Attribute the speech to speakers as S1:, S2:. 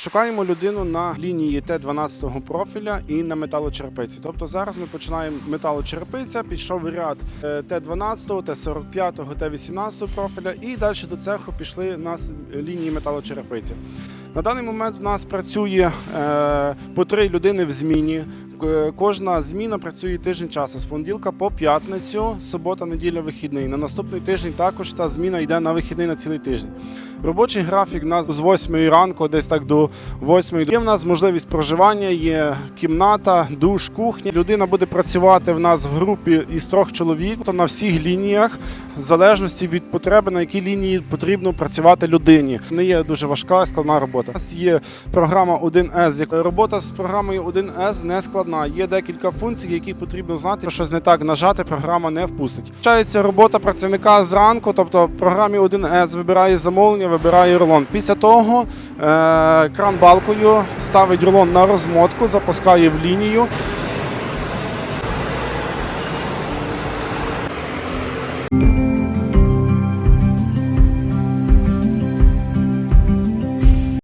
S1: Шукаємо людину на лінії Т-12 профіля і на металочерепиці. Тобто зараз ми починаємо металочерепиця, пішов ряд е, Т-12, Т-45, Т-18 профіля і далі до цеху пішли нас лінії металочерепиці. На даний момент у нас працює е, по три людини в зміні. Кожна зміна працює тиждень часу з понеділка по п'ятницю, субота, неділя, вихідний. На наступний тиждень також та зміна йде на вихідний на цілий тиждень. Робочий графік у нас з 8 ранку, десь так до 8. Є в нас можливість проживання, є кімната, душ, кухня. Людина буде працювати в нас в групі із трьох чоловік, то на всіх лініях, в залежності від потреби, на якій лінії потрібно працювати людині. Не є дуже важка, складна робота. У нас є програма 1С. Робота з програмою 1С не складна. Є декілька функцій, які потрібно знати. Щось не так нажати, програма не впустить. Вчається робота працівника зранку, тобто в програмі 1С вибирає замовлення, вибирає рулон. Після того е, кран балкою ставить рулон на розмотку, запускає в лінію.